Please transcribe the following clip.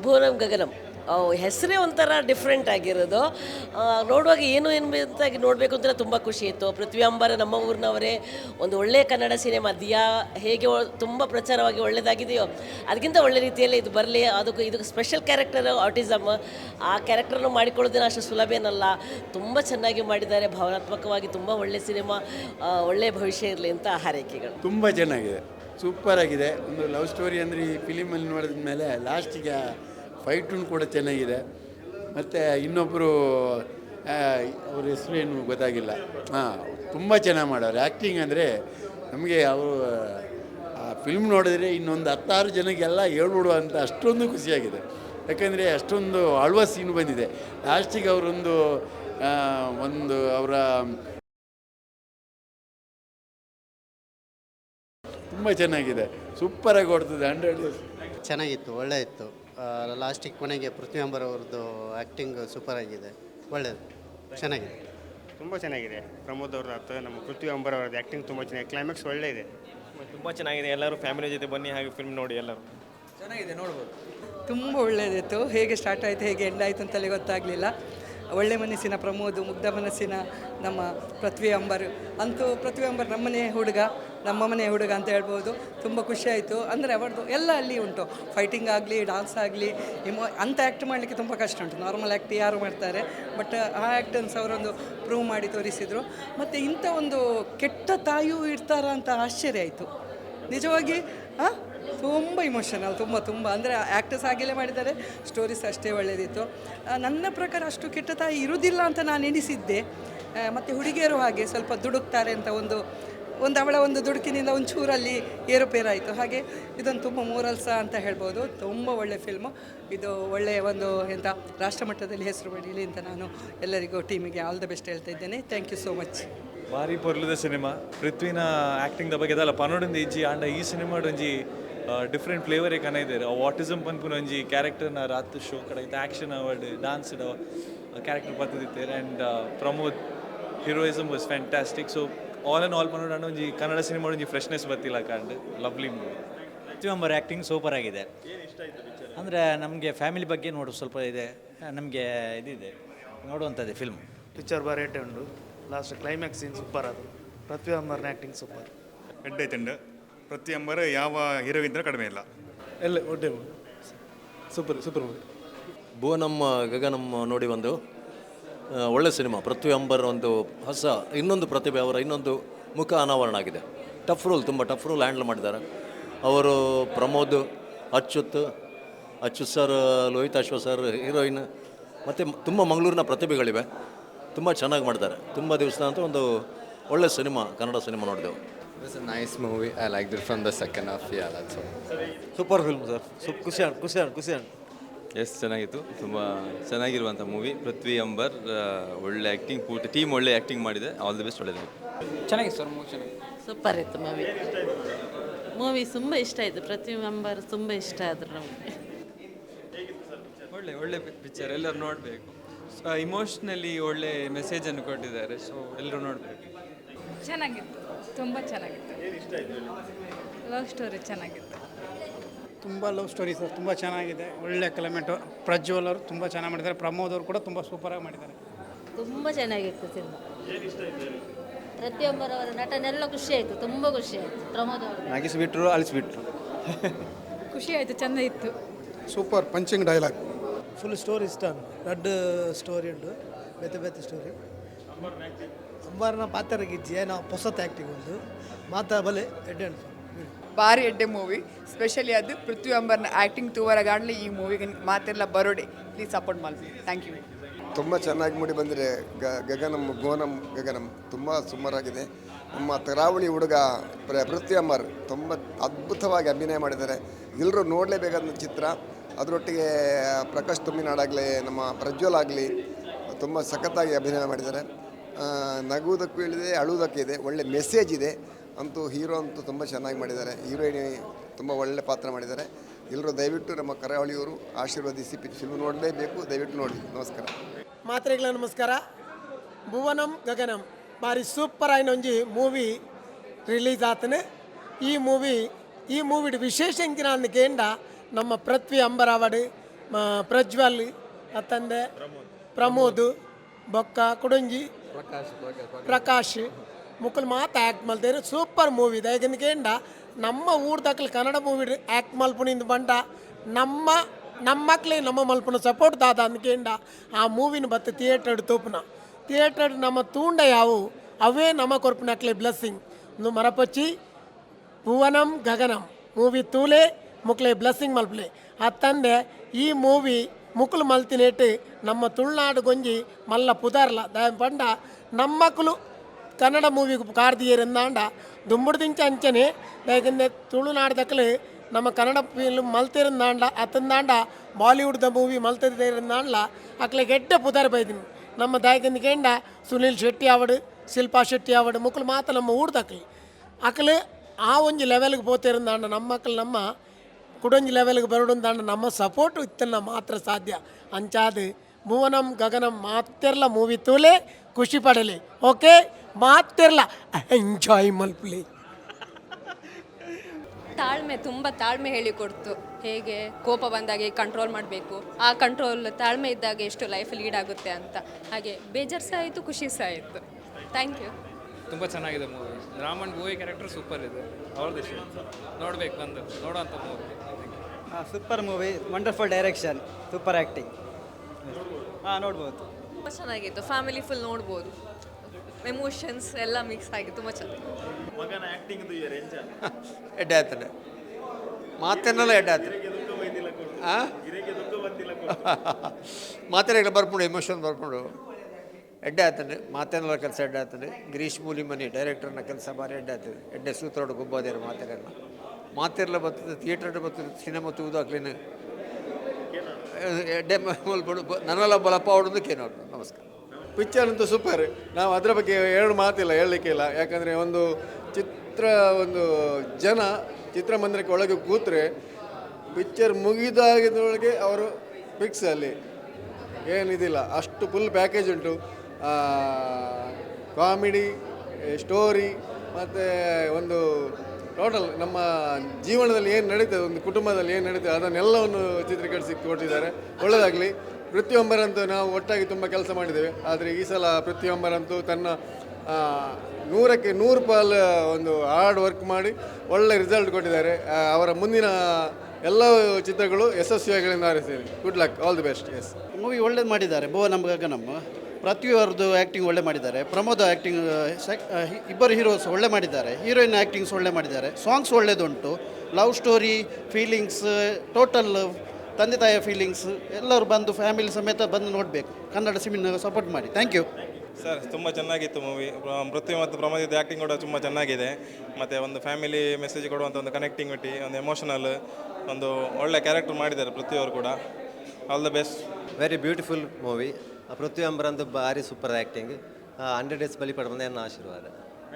ಭೂನಂ ಗಗನಂ. ಹೆಸರೇ ಒಂಥರ ಡಿಫ್ರೆಂಟ್ ಆಗಿರೋದು. ನೋಡುವಾಗ ಏನು ಎಂಬಂತಾಗಿ ನೋಡಬೇಕು ಅಂತ ತುಂಬ ಖುಷಿ ಇತ್ತು. ಪೃಥ್ವಿ ಅಂಬಾರ ನಮ್ಮ ಊರಿನವರೇ, ಒಂದು ಒಳ್ಳೆಯ ಕನ್ನಡ ಸಿನಿಮಾ, ದಿಯಾ, ಹೇಗೆ ತುಂಬ ಪ್ರಚಾರವಾಗಿ ಒಳ್ಳೆಯದಾಗಿದೆಯೋ ಅದಕ್ಕಿಂತ ಒಳ್ಳೆ ರೀತಿಯಲ್ಲಿ ಇದು ಬರಲಿ. ಅದಕ್ಕೆ ಇದು ಸ್ಪೆಷಲ್ ಕ್ಯಾರೆಕ್ಟರ್ ಆಟಿಸಮ್ ಆ ಕ್ಯಾರೆಕ್ಟರ್ನ ಮಾಡಿಕೊಳ್ಳೋದೇನು ಅಷ್ಟು ಸುಲಭ ಏನಲ್ಲ. ತುಂಬ ಚೆನ್ನಾಗಿ ಮಾಡಿದ್ದಾರೆ. ಭಾವನಾತ್ಮಕವಾಗಿ ತುಂಬ ಒಳ್ಳೆಯ ಸಿನಿಮಾ ಒಳ್ಳೆಯ ಭವಿಷ್ಯ ಇರಲಿ ಅಂತ ಹಾರೈಕೆಗಳು. ತುಂಬ ಚೆನ್ನಾಗಿದೆ. ಸೂಪರ್ ಆಗಿದೆ. ಒಂದು ಲವ್ ಸ್ಟೋರಿ ಅಂದರೆ ಈ ಫಿಲಿಮಲ್ಲಿ ನೋಡಿದ ಮೇಲೆ ಲಾಸ್ಟಿಗೆ ಫೈಟೂ ಕೂಡ ಚೆನ್ನಾಗಿದೆ. ಮತ್ತು ಇನ್ನೊಬ್ಬರು ಅವ್ರ ಹೆಸರು ಏನು ಗೊತ್ತಾಗಿಲ್ಲ. ಹಾಂ ತುಂಬ ಚೆನ್ನಾಗಿ ಮಾಡೋರು. ಆ್ಯಕ್ಟಿಂಗ್ ಅಂದರೆ ನಮಗೆ ಅವರು, ಆ ಫಿಲ್ಮ್ ನೋಡಿದ್ರೆ ಇನ್ನೊಂದು ಹತ್ತಾರು ಜನಕ್ಕೆಲ್ಲ ಹೇಳ್ಬಿಡುವ ಅಂತ ಅಷ್ಟೊಂದು ಖುಷಿಯಾಗಿದೆ. ಯಾಕಂದರೆ ಅಷ್ಟೊಂದು ಆಳ್ವ ಸೀನ್ ಬಂದಿದೆ. ಲಾಸ್ಟಿಗೆ ಅವರೊಂದು ಒಂದು ಅವರ ತುಂಬ ಚೆನ್ನಾಗಿದೆ. ಸೂಪರಾಗಿ ಓಡ್ತದೆ ಹಂಡ್ರೆಡ್ ಚೆನ್ನಾಗಿತ್ತು ಒಳ್ಳೆ ಇತ್ತು ಲಾಸ್ಟಿಗೆ ಕೊನೆಗೆ ಪೃಥ್ವಿ ಅಂಬರ್ ಅವ್ರದ್ದು ಆ್ಯಕ್ಟಿಂಗ್ ಸೂಪರ್ ಆಗಿದೆ. ಒಳ್ಳೆಯದು ಚೆನ್ನಾಗಿದೆ. ತುಂಬ ಚೆನ್ನಾಗಿದೆ. ಪ್ರಮೋದ್ ಅವ್ರದ್ದು ನಮ್ಮ ಪೃಥ್ವಿ ಅಂಬರ್ ಅವ್ರದ್ದು ಆ್ಯಕ್ಟಿಂಗ್ ತುಂಬ ಚೆನ್ನಾಗಿದೆ. ಕ್ಲೈಮ್ಯಾಕ್ಸ್ ಒಳ್ಳೆ ಇದೆ ತುಂಬ ಚೆನ್ನಾಗಿದೆ. ಎಲ್ಲರೂ ಫ್ಯಾಮಿಲಿ ಜೊತೆ ಬನ್ನಿ ಹಾಗೆ ಫಿಲ್ಮ್ ನೋಡಿ ಎಲ್ಲರೂ. ಚೆನ್ನಾಗಿದೆ ನೋಡ್ಬೋದು. ತುಂಬ ಒಳ್ಳೆಯದಿತ್ತು ಹೇಗೆ ಸ್ಟಾರ್ಟ್ ಆಯಿತು ಹೇಗೆ ಎಂಡ್ ಆಯಿತು ಅಂತಲೇ ಗೊತ್ತಾಗಲಿಲ್ಲ. ಒಳ್ಳೆ ಮನಸ್ಸಿನ ಪ್ರಮೋದ್, ಮುಗ್ಧ ಮನಸ್ಸಿನ ನಮ್ಮ ಪೃಥ್ವಿ ಅಂಬರ್. ಅಂತೂ ಪೃಥ್ವಿ ಅಂಬರ್ ನಮ್ಮನೆ ಹುಡುಗ, ನಮ್ಮ ಮನೆ ಹುಡುಗ ಅಂತ ಹೇಳ್ಬೋದು. ತುಂಬ ಖುಷಿಯಾಯಿತು ಅಂದರೆ ಅವರದು ಎಲ್ಲ ಅಲ್ಲಿ ಉಂಟು. ಫೈಟಿಂಗ್ ಆಗಲಿ ಡಾನ್ಸ್ ಆಗಲಿ, ಇಮೋ ಅಂಥ ಆ್ಯಕ್ಟ್ ಮಾಡಲಿಕ್ಕೆ ತುಂಬ ಕಷ್ಟ ಉಂಟು. ನಾರ್ಮಲ್ ಆ್ಯಕ್ಟ್ ಯಾರು ಮಾಡ್ತಾರೆ. ಬಟ್ ಆ ಆ್ಯಕ್ಟನ್ಸ್ ಅವರೊಂದು ಪ್ರೂವ್ ಮಾಡಿ ತೋರಿಸಿದರು. ಮತ್ತು ಇಂಥ ಒಂದು ಕೆಟ್ಟ ತಾಯಿಯೂ ಇರ್ತಾರ ಅಂತ ಆಶ್ಚರ್ಯ ಆಯಿತು. ನಿಜವಾಗಿ, ಹಾಂ? ತುಂಬ ಇಮೋಷನಲ್ ತುಂಬ ತುಂಬ. ಅಂದರೆ ಆ್ಯಕ್ಟರ್ಸ್ ಆಗಿಲೇ ಮಾಡಿದ್ದಾರೆ ಸ್ಟೋರೀಸ್ ಅಷ್ಟೇ ಒಳ್ಳೆಯದಿತ್ತು ನನ್ನ ಪ್ರಕಾರ ಅಷ್ಟು ಕೆಟ್ಟ ತಾಯಿ ಇರುವುದಿಲ್ಲ ಅಂತ ನಾನು ಎಣಿಸಿದ್ದೆ. ಮತ್ತು ಹುಡುಗಿಯರು ಹಾಗೆ ಸ್ವಲ್ಪ ದುಡುಕ್ತಾರೆ ಅಂತ ಒಂದು ಒಂದು ಅವಳ ಒಂದು ದುಡುಕಿನಿಂದ ಒಂಚೂರಲ್ಲಿ ಏರುಪೇರಾಯಿತು ಹಾಗೆ ಇದೊಂದು ತುಂಬ ಮೂರಲ್ಸ ಅಂತ ಹೇಳ್ಬೋದು. ತುಂಬ ಒಳ್ಳೆ ಫಿಲ್ಮು ಇದು ಒಳ್ಳೆಯ ಒಂದು ಎಂಥ ರಾಷ್ಟ್ರಮಟ್ಟದಲ್ಲಿ ಹೆಸರು ಪಡೀಲಿ ಅಂತ ನಾನು ಎಲ್ಲರಿಗೂ ಟೀಮಿಗೆ ಆಲ್ ದ ಬೆಸ್ಟ್ ಹೇಳ್ತಾ ಇದ್ದೇನೆ. ಥ್ಯಾಂಕ್ ಯು ಸೋ ಮಚ್ ಭಾರಿ ಪೊರ್ಲದ ಸಿನಿಮಾ ಪೃಥ್ವಿನ ಆ್ಯಕ್ಟಿಂಗ್ದ ಬಗ್ಗೆ ಅಲ್ಲ ಪನ್ನೊಂದು ಇಜ್ಜಿ, ಆಂಡ ಈ ಸಿನಿಮಾ ಒಂಜಿ ಡಿಫ್ರೆಂಟ್ ಫ್ಲೇವರ್ ಕನ ಇದ್ದಾರೆ ಆಟಿಸಮ್ ಪನ್ಪುನ ಒಂಜಿ ಕ್ಯಾರೆಕ್ಟರ್ನ ರಾತ್ ಶೋ ಕಡೆ ಇತ್ತು action award dance character ಬರ್ತದಿತ್ತೇರ್ and Pramod heroism was fantastic so all and all ಪನ್ನೊಂಡು ಒಂಜಿ ಕನ್ನಡ ಸಿನಿಮಾ ಒಂಜಿ ಫ್ರೆಶ್ನೆಸ್ ಬರ್ತಿಲ್ಲ ಕಂಡು ಲವ್ಲಿ ಮೂವಿ ಪ್ರತಿಯೊಬ್ಬರ ಆ್ಯಕ್ಟಿಂಗ್ ಸೂಪರ್ ಆಗಿದೆ. ಅಂದರೆ ನಮಗೆ ಫ್ಯಾಮಿಲಿ ಬಗ್ಗೆ ನೋಡು ಸ್ವಲ್ಪ ಇದೆ. ನಮಗೆ ಇದಿದೆ. ನೋಡುವಂಥದ್ದು ಫಿಲ್ಮ್ ಪಿಕ್ಚರ್ ಬರೇಟೆ ಉಂಡು ಲಾಸ್ಟ್ ಕ್ಲೈಮ್ಯಾಕ್ಸ್ ಸೀನ್ ಸೂಪರ್ ಅದು. ಪೃಥ್ವಿ ಅಮ್ಮರ್ನ ಆ್ಯಕ್ಟಿಂಗ್ ಸೂಪರ್ ಎಡ್ಡೈತಂಡು ಪ್ರತಿಯೊಬ್ಬರು ಯಾವ ಹೀರೋಗಿಂತ ಕಡಿಮೆ ಇಲ್ಲ. ಎಲ್ಲ ಒಡ್ಡೆ super super movie. Bhuvanamma Gaganamma ನೋಡಿ ಒಂದು ಆ, ಒಳ್ಳೆ ಸಿನಿಮಾ. ಪೃಥ್ವಿ ಅಂಬರ್ ಒಂದು ಹೊಸ ಇನ್ನೊಂದು ಪ್ರತಿಭೆ ಅವರ ಇನ್ನೊಂದು ಮುಖ ಅನಾವರಣ ಆಗಿದೆ. ಟಫ್ ರೋಲ್ ತುಂಬ ಟಫ್ ರೋಲ್ ಹ್ಯಾಂಡಲ್ ಮಾಡಿದ್ದಾರೆ. ಅವರು Pramod Achyuth Achyuth sir Lohith Ashwa sir heroine ಮತ್ತು ತುಂಬ ಮಂಗಳೂರಿನ ಪ್ರತಿಭೆಗಳಿವೆ. ತುಂಬ ಚೆನ್ನಾಗಿ ಮಾಡ್ತಾರೆ ತುಂಬ ದಿವಸ ಅಂತ ಒಂದು ಒಳ್ಳೆ ಸಿನಿಮಾ ಕನ್ನಡ ಸಿನಿಮಾ ನೋಡಿದೆವು. It's nice movie I I liked from the the second half. Yeah, that's all. Super film sir super ಖುಷಿ ಖುಷಿ ಖುಷಿ ಎಸ್ ಚೆನ್ನಾಗಿತ್ತು. ತುಂಬ ಚೆನ್ನಾಗಿರುವಂಥ ಮೂವಿ ಪೃಥ್ವಿ ಅಂಬರ್ ಒಳ್ಳೆ ಆ್ಯಕ್ಟಿಂಗ್ ಪೂರ್ತಿ ಟೀಮ್ ಒಳ್ಳೆ ಆ್ಯಕ್ಟಿಂಗ್ ಮಾಡಿದೆ. ಆಲ್ ದಿ ಬೆಸ್ಟ್ ಒಳ್ಳೆಯದು ಚೆನ್ನಾಗಿತ್ತು ಸರ್ ಮೂವಿ ಚೆನ್ನಾಗಿ ಸೂಪರ್ ಇತ್ತು ಮೂವಿ ಮೂವಿ ತುಂಬ ಇಷ್ಟ ಆಯಿತು. ಪ್ರತಿ ಅಂಬರ್ ತುಂಬ ಇಷ್ಟ ಆದರು ನಮಗೆ. ಒಳ್ಳೆ ಒಳ್ಳೆ ಪಿಕ್ಚರ್ ಎಲ್ಲರೂ ನೋಡಬೇಕು. ಇಮೋಷ್ನಲಿ ಒಳ್ಳೆ ಮೆಸೇಜನ್ನು ಕೊಟ್ಟಿದ್ದಾರೆ. ಸೊ ಎಲ್ಲರೂ ನೋಡಬೇಕು. ಚೆನ್ನಾಗಿತ್ತು. ತುಂಬ ಚೆನ್ನಾಗಿತ್ತು. ಲವ್ ಸ್ಟೋರಿ ಚೆನ್ನಾಗಿತ್ತು. ತುಂಬ ಲವ್ ಸ್ಟೋರಿ ಸರ್ ತುಂಬ ಚೆನ್ನಾಗಿದೆ. ಒಳ್ಳೆ ಕ್ಲೈಮೇಟು ಪ್ರಜ್ವಲ್ ಅವರು ತುಂಬ ಚೆನ್ನಾಗಿ ಮಾಡಿದ್ದಾರೆ. ಪ್ರಮೋದ್ ಅವರು ಕೂಡ ತುಂಬ ಸೂಪರಾಗಿ ಮಾಡಿದ್ದಾರೆ. ತುಂಬ ಚೆನ್ನಾಗಿತ್ತು ಸಿನಿಮಾ. ಪ್ರತಿಯೊಬ್ಬರವರ ನಟನೆಲ್ಲ ಖುಷಿ ಆಯಿತು ತುಂಬ ಖುಷಿ ಆಯಿತು. ಪ್ರಮೋದ್ ಅವರು ನಗಿಸ್ಬಿಟ್ರು ಅಳಿಸ್ಬಿಟ್ರು. ಖುಷಿ ಆಯಿತು ಚೆಂದ ಇತ್ತು. Super punching dialogue full story ಇಷ್ಟ. ದೊಡ್ಡ ಸ್ಟೋರಿ ಉಂಟು. ಬೇತೆ ಬೇತೆ ಸ್ಟೋರಿ ಅಂಬಾರನ ಪಾತ್ರ ಗಿಜ್ಜಿ ನಾವು ಹೊಸತ್ ಆ್ಯಕ್ಟಿಂಗ್ ಒಂದು. ಮಾತಾ ಬಲೆ ಎಡ್ಡೆ ಭಾರಿ ಎಡ್ಡೆ ಮೂವಿ ಸ್ಪೆಷಲಿ ಅದು ಪೃಥ್ವಿ ಅಂಬರ್ನ ಆ್ಯಕ್ಟಿಂಗ್ ತೂವರಗಾಡಲಿ ಈ ಮೂವಿಗೆ ಮಾತೆಲ್ಲ ಬರೋಡೆ. ಪ್ಲೀಸ್ ಸಪೋರ್ಟ್ ಮಾಡಿ ಥ್ಯಾಂಕ್ ಯು ತುಂಬ ಚೆನ್ನಾಗಿ ಮೂಡಿ ಬಂದಿದೆ. ಗ ಗಗನಂ ಗೋನಂ ಗಗನಂ. ತುಂಬ ಸುಮಾರಾಗಿದೆ ನಮ್ಮ ಕರಾವಳಿ ಹುಡುಗ ಪ್ರ- ಪೃಥ್ವಿ ಅಂಬರ್ ತುಂಬ ಅದ್ಭುತವಾಗಿ ಅಭಿನಯ ಮಾಡಿದ್ದಾರೆ. ಎಲ್ಲರೂ ನೋಡಲೇಬೇಕಾದ ಚಿತ್ರ. ಅದರೊಟ್ಟಿಗೆ ಪ್ರಕಾಶ್ ತುಮ್ಮಿನಾಡಾಗಲಿ ನಮ್ಮ ಪ್ರಜ್ವಲ್ ಆಗಲಿ ತುಂಬ ಸಖತ್ತಾಗಿ ಅಭಿನಯ ಮಾಡಿದ್ದಾರೆ. ನಗುವುದಕ್ಕೂ ಹೇಳಿದೆ ಅಳುವುದಕ್ಕೂ ಇದೆ. ಒಳ್ಳೆ ಮೆಸೇಜ್ ಇದೆ. ಅಂತೂ ಹೀರೋ ಅಂತೂ ತುಂಬ ಚೆನ್ನಾಗಿ ಮಾಡಿದ್ದಾರೆ. ಹೀರೋಯಿನ್ ತುಂಬ ಒಳ್ಳೆ ಪಾತ್ರ ಮಾಡಿದ್ದಾರೆ. ಎಲ್ಲರೂ ದಯವಿಟ್ಟು ನಮ್ಮ ಕರಾವಳಿಯವರು ಆಶೀರ್ವದಿಸಿ ಫಿಲ್ಮ್ ನೋಡಲೇಬೇಕು. ದಯವಿಟ್ಟು ನೋಡಿ. ನಮಸ್ಕಾರ. ಮಾತ್ರೆಗಳ ನಮಸ್ಕಾರ. ಭುವನಂ ಗಗನಂ. ಭಾರಿ ಸೂಪರ್ ಆಯ್ನೊಂಜಿ ಮೂವಿ ರಿಲೀಸ್ ಆತನೆ. ಈ ಮೂವಿ ಈ ಮೂವಿಡ್ ವಿಶೇಷ ಎಂಕಿನ ಕೇಂಡ ನಮ್ಮ ಪೃಥ್ವಿ ಅಂಬರಾವಡ್ ಪ್ರಜ್ವಲ್, ಅತ್ತಂದೆ ಪ್ರಮೋದ್, ಬೊಕ್ಕ, ಕುಡಂಜಿ ಪ್ರಕಾಶ್ ಮುಕ್ಕಲ್ ಮಾತ ಆ್ಯಕ್ಟ್ ಮಲ್ತೇರು ಸೂಪರ್ ಮೂವಿ ಇದೆ. ಯಾಕಂದ್ಕೇಂಡ ನಮ್ಮ ಊರ್ದಕ್ಲು ಕನ್ನಡ ಮೂವಿ ಆ್ಯಕ್ಟ್ ಮಲ್ಪುನಿಂದ ಬಂಡ ನಮ್ಮ ನಮ್ಮ ಮಕ್ಳಿಗೆ ನಮ್ಮ ಮಲ್ಪನ ಸಪೋರ್ಟ್ ದಾದ ಅಂದ್ಕೇಂಡ ಆ ಮೂವಿನ ಬತ್ತು ಥಿಯೇಟರ್ ತೋಪುನ. ಥಿಯೇಟರ್ ನಮ್ಮ ತೂಂಡ ಯಾವು? ಅವೇ ನಮ್ಮ ಕೊರ್ಪನಕ್ಲೆ ಬ್ಲೆಸ್ಸಿಂಗ್ ಮರಪಚ್ಚಿ, ಭುವನಂ ಗಗನಂ. ಮೂವಿ ತೂಲೆ ಮುಕ್ಲೆ ಬ್ಲೆಸ್ಸಿಂಗ್ ಮಲ್ಪಲೆ. ಅತ್ತಂದೆ ಈ ಮೂವಿ ಮುಕ್ಲು ಮಲ್ತಿನೇಟ್ ನಮ್ಮ ತುಳುನಾಡು ಗೊಂಜಿ ಮಲ್ಲ ಪುದಾರ್ಲ ದ ಪಂಡ ನಮ್ಮಕ್ಕಳು ಕನ್ನಡ ಮೂವಿಗೆ ಕಾರ್ದಿಯರಿಂದಾಂಡ ದುಂಬುಡ್ದಿಂಚ ಅಂಚನೆ ಯಾಕಂದ್ರೆ ತುಳುನಾಡ್ದಕ್ಕಲು ನಮ್ಮ ಕನ್ನಡ ಫಿಲ್ಮ್ ಮಲ್ತಿರಿಂದಾಂಡ ಅತ್ತಂದಾಂಡ ಬಾಲಿವುಡ್ದ ಮೂವಿ ಮಲ್ತಿರಿಂದಾಂಡ್ಲ ಅಕ್ಲೆ ಗೆಡ್ಡೆ ಪುದಾರ್ ಬೈದಿನಿ ನಮ್ಮ ದಾಯಕಂದಿಕೇಂಡ ಸುನಿಲ್ ಶೆಟ್ಟಿ ಆವಡು ಶಿಲ್ಪಾ ಶೆಟ್ಟಿ ಆವಡು ಮುಕ್ಳು ಮಾತ ನಮ್ಮ ಊಡ್ದಕ್ಲಿ ಅಕ್ಲು ಆ ಒಂಜಿ ಲೆವೆಲ್ಗೆ పోతేరుందాండ ನಮ್ಮ ಮಕ್ಕಳು ನಮ್ಮ ಕುಡೊಂಜಿ ಲೆವೆಲ್ಗೆ ಬರೋಡುಂದಾಂಡ ನಮ್ಮ ಸಪೋರ್ಟ್ ಇತ್ತನ್ನ ಮಾತ್ರ ಸಾಧ್ಯ. ಅಂಚಾದು ಮೂವನಂ ಗಗನಂ ಮಾತಿರ್ಲ ಮೂವಿ ತೂಲೆ ಖುಷಿ ಪಡಲಿ. ಓಕೆ? ಮಾತಿರ್ಲ ಎಂಜಾಯ್ ಮಲ್ಪಲಿ. ತಾಳ್ಮೆ ತುಂಬ ತಾಳ್ಮೆ ಹೇಳಿಕೊಡ್ತು ಹೇಗೆ ಕೋಪ ಬಂದಾಗ ಕಂಟ್ರೋಲ್ ಮಾಡಬೇಕು. ಆ ಕಂಟ್ರೋಲ್ ತಾಳ್ಮೆ ಇದ್ದಾಗ ಎಷ್ಟು ಲೈಫ್ ಲೀಡ್ ಆಗುತ್ತೆ ಅಂತ. ಹಾಗೆ ಬೇಜಾರು ಸಹ ಆಯಿತು ಖುಷಿ ಸಹ ಆಯಿತು. ಥ್ಯಾಂಕ್ ಯು ತುಂಬ ಚೆನ್ನಾಗಿದೆ movie Raman movie character super ಇದೆ. ಅವ್ರದ್ದು ನೋಡ್ಬೇಕು ಬಂದು. ನೋಡೋಂಥ movie super movie wonderful direction super acting ಹಾಂ ನೋಡ್ಬೋದು. ತುಂಬ ಚೆನ್ನಾಗಿತ್ತು. ಫ್ಯಾಮಿಲಿ ಫುಲ್ ನೋಡ್ಬೋದು. ಎಮೋಷನ್ಸ್ ಎಲ್ಲ ಮಿಕ್ಸ್ ಆಗಿ ತುಂಬ ಚೆನ್ನಾಗಿ ಮಗನ ಆ್ಯಕ್ಟಿಂಗ್ ಎಡ್ಡೆ ಆತದೆ ಮಾತೇನಲ್ಲ ಎಡ್ಡೆ ಆತದೆ ಮಾತೇನ ಬರ್ಕೊಂಡು ಎಮೋಷನ್ ಬರ್ಕೊಂಡು. ಎಡ್ಡೆ ಆತನೆ ಮಾತೇನಲ್ಲ ಕೆಲಸ ಎಡ್ಡೆ ಆತನೆ ಗಿರೀಶ್ ಮೂಲಿಮನಿ ಡೈರೆಕ್ಟರ್ನ ಕೆಲಸ ಭಾರಿ ಎಡ್ಡೆ ಆಗ್ತದೆ ಎಡ್ಡೆ ಸೂತ್ರ ಗುಬ್ಬೋದೇರು ಮಾತೇನೆಲ್ಲ. ಮಾತಿರಲ್ಲ ಬರ್ತದೆ ಥಿಯೇಟರ್ ಬರ್ತದೆ, ಸಿನಿಮಾ ತೂದು ಆಗ್ಲೇನೆ ಮಲ್ಪಡು ನನ್ನೆಲ್ಲ ಬಲಪ್ಪ ಹೊಡೋದು ಕೇನೋಡು ನಮಸ್ಕಾರ. ಪಿಕ್ಚರ್ ಅಂತೂ ಸೂಪರ್ ನಾವು ಅದರ ಬಗ್ಗೆ ಎರಡು ಮಾತಿಲ್ಲ, ಹೇಳಲಿಕ್ಕೆ ಇಲ್ಲ. ಯಾಕಂದರೆ ಒಂದು ಚಿತ್ರ, ಒಂದು ಜನ ಚಿತ್ರಮಂದಿರಕ್ಕೆ ಒಳಗೆ ಕೂತ್ರೆ ಪಿಕ್ಚರ್ ಮುಗಿದಾಗಿದ್ದೊಳಗೆ ಅವರು ಫಿಕ್ಸ್ ಅಲ್ಲಿ. ಏನಿದಿಲ್ಲ ಅಷ್ಟು ಫುಲ್ ಪ್ಯಾಕೇಜ್ ಉಂಟು. ಕಾಮಿಡಿ ಸ್ಟೋರಿ ಮತ್ತು ಒಂದು ಟೋಟಲ್ ನಮ್ಮ ಜೀವನದಲ್ಲಿ ಏನು ನಡೀತದೆ, ಒಂದು ಕುಟುಂಬದಲ್ಲಿ ಏನು ನಡೀತದೆ, ಅದನ್ನೆಲ್ಲವನ್ನು ಚಿತ್ರೀಕರಿಸಿ ಕೊಟ್ಟಿದ್ದಾರೆ. ಒಳ್ಳೆಯದಾಗಲಿ ಪ್ರತಿಯೊಬ್ಬರಂತೂ ನಾವು ಒಟ್ಟಾಗಿ ತುಂಬ ಕೆಲಸ ಮಾಡಿದ್ದೇವೆ. ಆದರೆ ಈ ಸಲ ಪ್ರತಿಯೊಬ್ಬರಂತೂ ತನ್ನ ನೂರಕ್ಕೆ ನೂರು ಪಾಲು ಒಂದು ಹಾರ್ಡ್ ವರ್ಕ್ ಮಾಡಿ ಒಳ್ಳೆ ರಿಸಲ್ಟ್ ಕೊಟ್ಟಿದ್ದಾರೆ. ಅವರ ಮುಂದಿನ ಎಲ್ಲ ಚಿತ್ರಗಳು ಯಶಸ್ವಿಯಾಗಲಿಂದ ಹಾರೈಸ್ತೇನೆ good luck all the best yes movie ಒಳ್ಳೇದು ಮಾಡಿದ್ದಾರೆ. ಭುವ ನಮ್ಮ ಗಗನಮ್ಮ. ಪೃಥ್ವಿ ಅವ್ರದ್ದು ಆ್ಯಕ್ಟಿಂಗ್ ಒಳ್ಳೆ ಮಾಡಿದ್ದಾರೆ. ಪ್ರಮೋದ್ ಆ್ಯಕ್ಟಿಂಗ್ ಇಬ್ಬರು ಹೀರೋಸ್ ಒಳ್ಳೆ ಮಾಡಿದ್ದಾರೆ. ಹೀರೋಯಿನ್ ಆ್ಯಕ್ಟಿಂಗ್ಸ್ ಒಳ್ಳೆ ಮಾಡಿದ್ದಾರೆ. ಸಾಂಗ್ಸ್ ಒಳ್ಳೆಯದುಂಟು ಲವ್ ಸ್ಟೋರಿ ಫೀಲಿಂಗ್ಸ್ ಟೋಟಲ್ ತಂದೆ ತಾಯಿಯ ಫೀಲಿಂಗ್ಸ್ ಎಲ್ಲರೂ ಬಂದು ಫ್ಯಾಮಿಲಿ ಸಮೇತ ಬಂದು ನೋಡಬೇಕು. ಕನ್ನಡ ಸಿನಿಮಾ ಸಪೋರ್ಟ್ ಮಾಡಿ. ಥ್ಯಾಂಕ್ ಯು ಸರ್ ತುಂಬ ಚೆನ್ನಾಗಿತ್ತು ಮೂವಿ ಪೃಥ್ವಿ ಮತ್ತು ಪ್ರಮೋದಿದ್ದು ಆ್ಯಕ್ಟಿಂಗ್ ಕೂಡ ತುಂಬ ಚೆನ್ನಾಗಿದೆ. ಮತ್ತು ಒಂದು ಫ್ಯಾಮಿಲಿ ಮೆಸೇಜ್ ಕೊಡುವಂಥ ಒಂದು ಕನೆಕ್ಟಿವಿಟಿ ಒಂದು ಎಮೋಷನಲ್ ಒಂದು ಒಳ್ಳೆ ಕ್ಯಾರೆಕ್ಟರ್ ಮಾಡಿದ್ದಾರೆ ಪೃಥ್ವಿಯವರು ಕೂಡ. All the best very beautiful movie Prithvi ಅಂಬರಂದು ಭಾರಿ ಸೂಪರ್ ಆ್ಯಕ್ಟಿಂಗ್ ಹಂಡ್ರೆಡ್ ಡೇಸ್ ಬಲಿ ಪಡೆದ ನನ್ನ ಆಶೀರ್ವಾದ